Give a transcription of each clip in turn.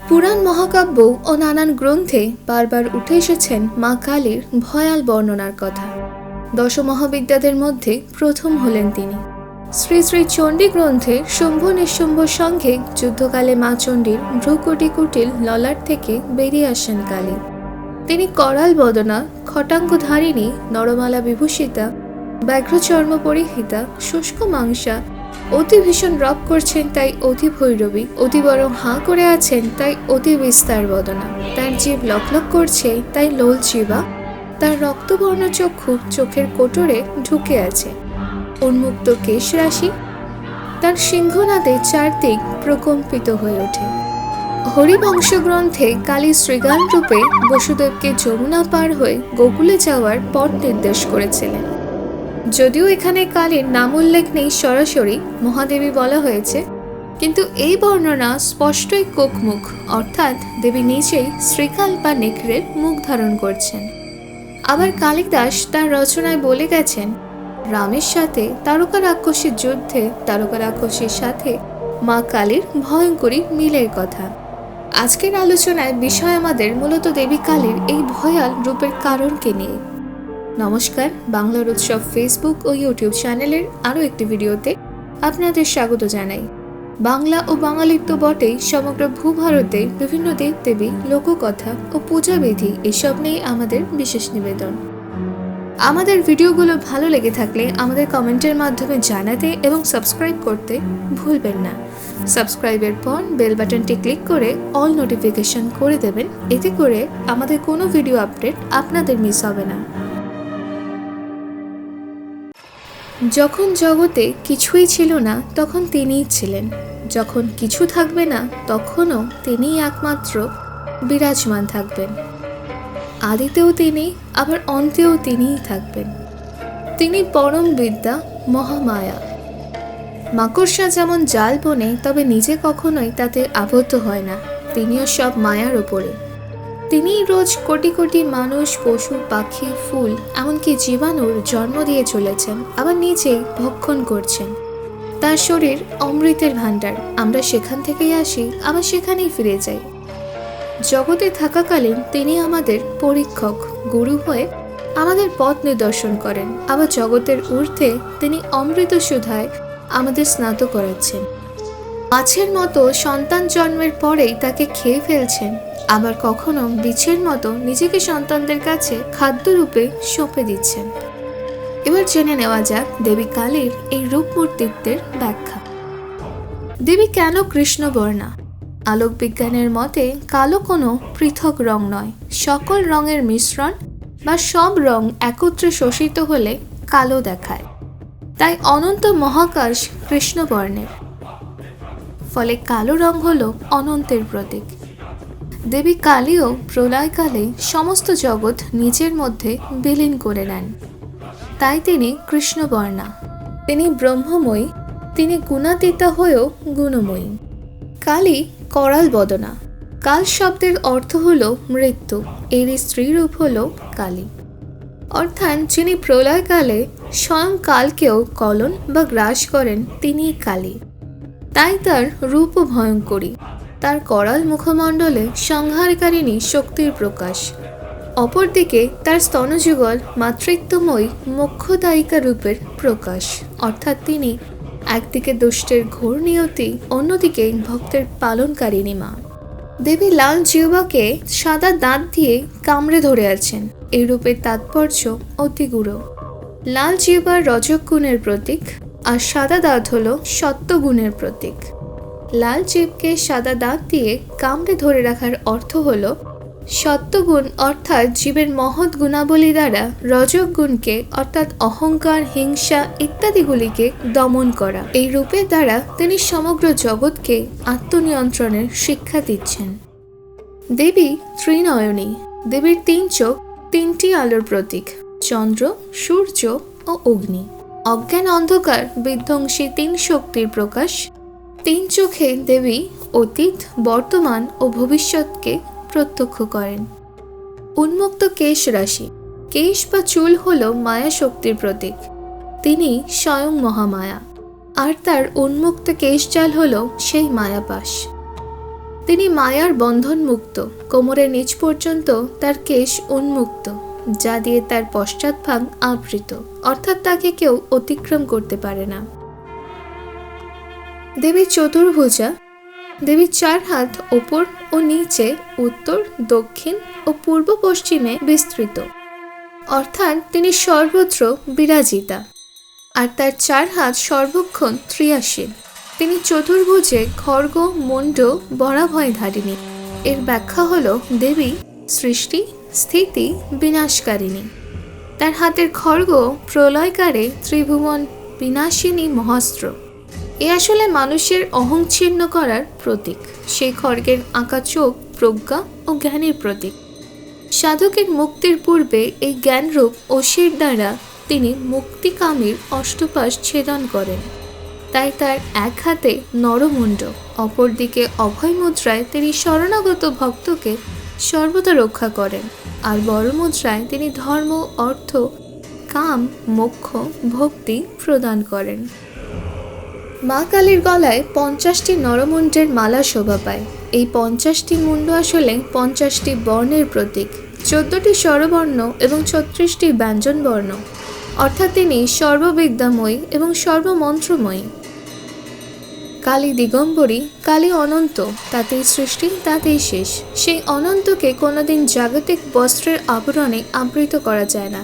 পুরাণ মহাকাব্য ও নানান গ্রন্থে বারবার উঠে এসেছেন মা কালীর ভয়াল বর্ণনার কথা। দশ মহাবিদ্যাদের মধ্যে প্রথম হলেন তিনি। শ্রী শ্রী চণ্ডী গ্রন্থে শম্ভ নিঃশম্ভ সঙ্গে যুদ্ধকালে মা চণ্ডীর ভ্রুকুটি কুটিল ললাট থেকে বেরিয়ে আসেন কালী। তিনি করাল বদনা, খটাঙ্গধারিণী, নরমালা বিভূষিতা, ব্যাঘ্রচর্ম পরিহিতা, শুষ্ক মাংসা অতি ভীষণ রব করছেন তাই অতি ভৈরবী, অতি বরং হাঁ করে আছেন তাই অতি বিস্তার বদনা। তার জীব লকলক করছে, তাই লোল চিবা তার রক্তবর্ণ চক্ষু চোখের কোটরে ঢুকে আছে। উন্মুক্ত কেশ রাশি। তার সিংহনাদে চারদিক প্রকম্পিত হয়ে ওঠে। হরিবংশ গ্রন্থে কালী শ্রীগান রূপে বসুদেবকে যমুনা পার হয়ে গোকুলে যাওয়ার পথ নির্দেশ করেছিলেন। যদিও এখানে কালীর নাম উল্লেখ নেই সরাসরি, মহাদেবী বলা হয়েছে। কিন্তু এই বর্ণনা স্পষ্টই কোকমুখ, অর্থাৎ দেবী নিজেই শ্রীকাল বা নেকড়ের মুখ ধারণ করছেন। আবার কালিদাস তার রচনায় বলে গেছেন, রামের সাথে তারকা রাক্ষসীর যুদ্ধে, তারকা রাক্ষসীর সাথে মা কালীর ভয়ঙ্করী মিলের কথা। আজকের আলোচনায় বিষয় আমাদের মূলত দেবী কালীর এই ভয়াল রূপের কারণকে নিয়ে। নমস্কার, বাংলার উৎসব ফেসবুক ও ইউটিউব চ্যানেলের আরও একটি ভিডিওতে আপনাদের স্বাগত জানাই। বাংলা ও বাঙালির তো বটেই সমগ্র ভূভারতে বিভিন্ন দেবদেবী, লোককথা ও পূজাবিধি এসব নিয়ে আমাদের বিশেষ নিবেদন। আমাদের ভিডিওগুলো ভালো লেগে থাকলে আমাদের কমেন্টের মাধ্যমে জানাতে এবং সাবস্ক্রাইব করতে ভুলবেন না। সাবস্ক্রাইবের পর বেল বাটনটি ক্লিক করে অল নোটিফিকেশন করে দেবেন। এতে করে আমাদের কোনো ভিডিও আপডেট আপনাদের মিস হবে না। যখন জগতে কিছুই ছিল না, তখন তিনিই ছিলেন। যখন কিছু থাকবে না, তখনও তিনিই একমাত্র বিরাজমান থাকবেন। আদিতেও তিনি, আবার অন্তেও তিনিই থাকবেন। তিনি পরম বিদ্যা, মহামায়া। মাকড়সা যেমন জাল বনে, তবে নিজে কখনোই তাতে আবদ্ধ হয় না। তিনিও সব মায়ার ওপরে তিনিই রোজ কোটি কোটি মানুষ, পশু, পাখি, ফুল, এমনকি জীবাণুর জন্ম দিয়ে চলেছেন, আবার নিজেই ভক্ষণ করছেন। তার শরীর অমৃতের ভাণ্ডার, আমরা সেখান থেকেই আসি, আবার সেখানেই ফিরে যাই। জগতে থাকাকালীন তিনি আমাদের পরীক্ষক, গুরু হয়ে আমাদের পথ নিদর্শন করেন, আবার জগতের ঊর্ধ্বে তিনি অমৃত সুধায় আমাদের স্নাত করাচ্ছেন। মাছের মতো সন্তান জন্মের পরেই তাকে খেয়ে ফেলছেন। আবার কখনো বিছের মতো নিজেকে সন্তানদের কাছে খাদ্যরূপে সঁপে দিচ্ছেন। এবার জেনে নেওয়া যাক দেবী কালীর এই রূপমূর্তিত্বের ব্যাখ্যা। দেবী কেন কৃষ্ণবর্ণা? আলোক বিজ্ঞানের মতে কালো কোনো পৃথক রং নয়, সকল রঙের মিশ্রণ বা সব রং একত্রে শোষিত হলে কালো দেখায়। তাই অনন্ত মহাকাশ কৃষ্ণবর্ণের। ফলে কালো রং হলো অনন্তের প্রতীক। দেবী কালীও প্রলয়কালে সমস্ত জগৎ নিজের মধ্যে বিলীন করে নেন। তাই তিনি কৃষ্ণবর্ণা। তিনি ব্রহ্মময়ী, তিনি গুণাতীতা হয়েও গুণময়ী। কালী করাল বদনা। কাল শব্দের অর্থ হল মৃত্যু, এরই স্ত্রীরূপ হল কালী। অর্থাৎ যিনি প্রলয়কালে স্বয়ং কালকেও কলন বা গ্রাস করেন, তিনিই কালী। তাই তার রূপও ভয়ঙ্করী। তার করাল মুখমণ্ডলে সংহারকারিণী শক্তির প্রকাশ। অপরদিকে তার স্তনযুগল মাতৃত্বময়ী মোক্ষদায়িকা রূপের প্রকাশ। অর্থাৎ তিনি একদিকে দুষ্টের ঘোর নিয়তি, অন্যদিকে ভক্তের পালনকারিণী মা। দেবী লাল জিহ্বাকে সাদা দাঁত দিয়ে কামড়ে ধরে আছেন। এই রূপের তাৎপর্য অতি গুরু। লাল জিউবার রজক গুণের প্রতীক আর সাদা দাঁত হল সত্য গুণের প্রতীক। লাল জিভকে সাদা দাঁত দিয়ে কামড়ে ধরে রাখার অর্থ হল সত্যগুণ অর্থাৎ জীবের মহৎ গুণাবলী দ্বারা রজক গুণকে, অর্থাৎ অহংকার, হিংসা ইত্যাদিগুলিকে দমন করা। এই রূপের দ্বারা তিনি সমগ্র জগৎকে আত্মনিয়ন্ত্রণের শিক্ষা দিচ্ছেন। দেবী ত্রিনয়নী। দেবীর তিন চোখ, তিনটি আলোর প্রতীক, চন্দ্র, সূর্য ও অগ্নি। অজ্ঞান অন্ধকার বিধ্বংসী তিন শক্তির প্রকাশ তিন চোখে দেবী অতীত, বর্তমান ও ভবিষ্যৎকে প্রত্যক্ষ করেন। উন্মুক্ত কেশ রাশি। কেশ বা চুল হল মায়া শক্তির প্রতীক। তিনি স্বয়ং মহামায়া। আর তার উন্মুক্ত কেশজাল হল সেই মায়াপাশ তিনি মায়ার বন্ধন মুক্ত। কোমরের নিচ পর্যন্ত তার কেশ উন্মুক্ত, যা দিয়ে তার পশ্চাৎ পশ্চাৎভাগ আবৃত। অর্থাৎ তাকে কেউ অতিক্রম করতে পারে না। দেবী চতুর্ভুজা, দেবীর চার হাত ওপর ও নিচে উত্তর, দক্ষিণ ও পূর্ব পশ্চিমে বিস্তৃত। অর্থাৎ তিনি সর্বত্র বিরাজিতা আর তার চার হাত সর্বক্ষণ ত্রিয়াসীন তিনি চতুর্ভুজে খর্গ মুন্ড বরাভয় ধারিণী এর ব্যাখ্যা হল দেবী, সৃষ্টি, স্থিতি, বিনাশকারিণী। তার হাতের খর্গ প্রলয়কারে ত্রিভুবন বিনাশিনী মহাস্ত্র। এ আসলে মানুষের অহংছিন্ন করার প্রতীক। সেই খড়গের আঁকা চোখ প্রজ্ঞা ও জ্ঞানের প্রতীক। সাধকের মুক্তির পূর্বে এই জ্ঞানরূপ অসির দ্বারা তিনি মুক্তিকামীর অষ্টপাশ ছেদন করেন। তাই তার এক হাতে নরমুণ্ড, অপরদিকে অভয় মুদ্রায় তিনি শরণাগত ভক্তকে সর্বদা রক্ষা করেন আর বড় মুদ্রায় তিনি ধর্ম, অর্থ, কাম, মোক্ষ, ভক্তি প্রদান করেন। মা কালীর গলায় পঞ্চাশটি নরমুণ্ডের মালা শোভা পায়। এই পঞ্চাশটি মুণ্ড আসলে পঞ্চাশটি বর্ণের প্রতীক। চোদ্দটি স্বরবর্ণ এবং ছত্রিশটি ব্যঞ্জন বর্ণ অর্থাৎ তিনি সর্ববিদ্যাময়ী এবং সর্বমন্ত্রময়ী। কালী দিগম্বরী, কালী অনন্ত, তাতেই সৃষ্টি, তাতেই শেষ। সেই অনন্তকে কোনোদিন জাগতিক বস্ত্রের আবরণে আবৃত করা যায় না।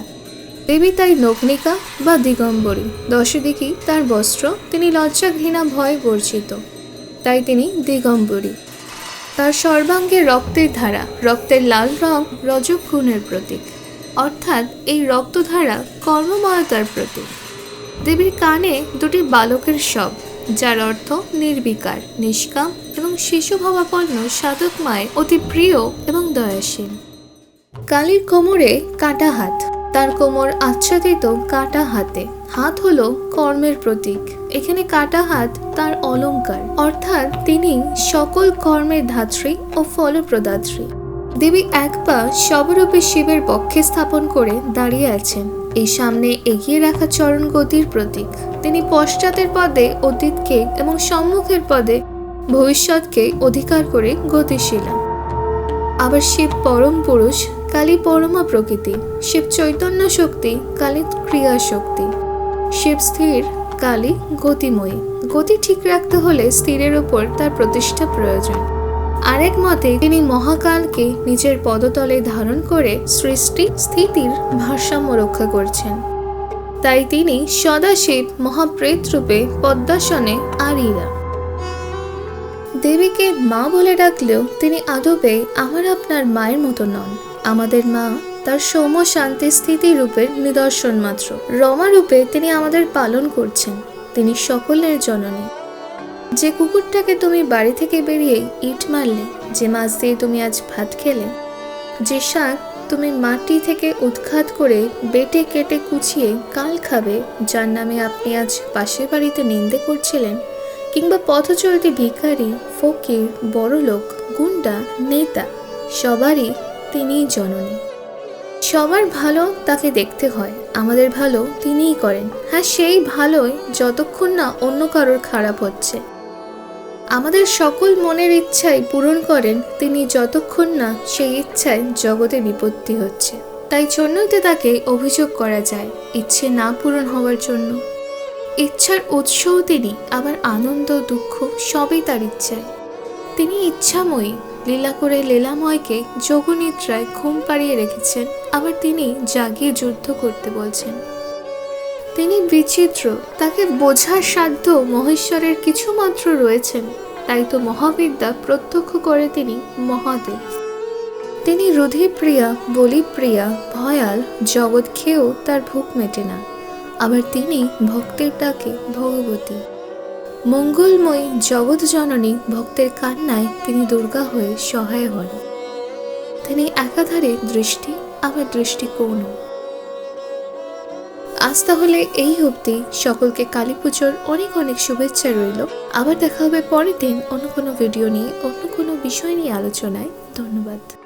দেবী তাই নগ্নিকা বা দিগম্বরী। দশদিকই তার বস্ত্র, তিনি লজ্জা ঘৃণা ভয় বর্জিত তাই তিনি দিগম্বরী। তার সর্বাঙ্গে রক্তের ধারা, রক্তের লাল রং রজক্ষুণের প্রতীক। অর্থাৎ এই রক্তধারা কর্মময়তার প্রতীক। দেবীর কানে দুটি বালকের শব, যার অর্থ নির্বিকার, নিষ্কাম এবং শিশুভাবাপন্ন সাধক মায়ের অতি প্রিয় এবং দয়াশীল। কালীর কোমরে কাটা হাত তার কোমর আচ্ছাদিত কাটা হাতে। হাত হলো কর্মের প্রতীক। এখানে কাটা হাত তার অলংকার অর্থাৎ তিনি সকল কর্মের ধাত্রী ও ফলপ্রদাত্রী। দেবী এক পা সবরূপে শিবের পক্ষে স্থাপন করে দাঁড়িয়ে আছেন। এই সামনে এগিয়ে রাখা চরণ গতির প্রতীক। তিনি পশ্চাতের পদে অতীতকে এবং সম্মুখের পদে ভবিষ্যৎকে অধিকার করে গতিশীলা। আবার শিব পরম পুরুষ কালী পরমা প্রকৃতি, শিব চৈতন্য শক্তি, কালী ক্রিয়া শক্তি। শিব স্থির, কালী গতিময়ী। গতি ঠিক রাখতে হলে স্থিরের উপর তার প্রতিষ্ঠা প্রয়োজন। আরেক মতে, তিনি মহাকালকে নিজের পদতলে ধারণ করে সৃষ্টি স্থিতির ভারসাম্য রক্ষা করছেন। তাই তিনি সদাশিব মহাপ্রেত রূপে পদ্মাসনে আরিরা দেবীকে মা বলে ডাকলেও তিনি আদবে আমার আপনার মায়ের মতো নন। আমাদের মা তার সৌম্য শান্তি স্থিতি রূপের নিদর্শন মাত্র। রমা রূপে তিনি আমাদের পালন করছেন। তিনি সকলের জননী। যে কুকুরটাকে তুমি বাড়ি থেকে বেরিয়ে ইট মারলে, যে মাছ দিয়ে তুমি আজ ভাত খেলে, যে শাক তুমি মাটি থেকে উৎখাত করে বেটে কেটে কুচিয়ে কাল খাবে, যার নামে আপনি আজ পাশের বাড়িতে নিন্দে করছিলেন কিংবা পথ চলতি ভিখারি, ফকির, বড়লোক, গুন্ডা, নেতা, সবারই তিনিই জননী। সবার ভালো তাকে দেখতে হয়, আমাদের ভালো তিনিই করেন। হ্যাঁ সেই ভালোই যতক্ষণ না অন্য কারোর খারাপ হচ্ছে। আমাদের সকল মনের ইচ্ছাই পূরণ করেন, তিনি যতক্ষণ না সেই ইচ্ছায় জগতে বিপত্তি হচ্ছে। তাই জন্যই তো তাকে অভিযোগ করা যায়, ইচ্ছে না পূরণ হওয়ার জন্য। ইচ্ছার উৎসও তিনি, আবার আনন্দ, দুঃখ, সবই তার ইচ্ছায়। তিনি ইচ্ছাময়ী, লীলা করে লীলাময়কে যোগনিদ্রায় ঘুম পাড়িয়ে রেখেছেন, আবার তিনি জাগিয়ে যুদ্ধ করতে বলছেন। তিনি বিচিত্র, তাকে বোঝার সাধ্য মহেশ্বরের কিছু মাত্র রয়েছেন, তাই তো মহাবিদ্যা প্রত্যক্ষ করে তিনি মহাদেব। তিনি রুধিপ্রিয়া, বলিপ্রিয়া, ভয়াল, জগৎ খেয়েও তার ভুক মেটে না। আবার তিনি ভক্তের ডাকে ভগবতী। মঙ্গলময়ী জগৎ জননী ভক্তের কান্নায় তিনি দুর্গা হয়ে সহায় হন। তিনি একাধারে দৃষ্টি, আবার দৃষ্টিকোণ। আজ তাহলে এই অবধি। সকলকে কালী পুজোর অনেক অনেক শুভেচ্ছা রইল। আবার দেখা হবে পরের দিন অন্য কোনো ভিডিও নিয়ে, অন্য কোনো বিষয় নিয়ে আলোচনায়। ধন্যবাদ।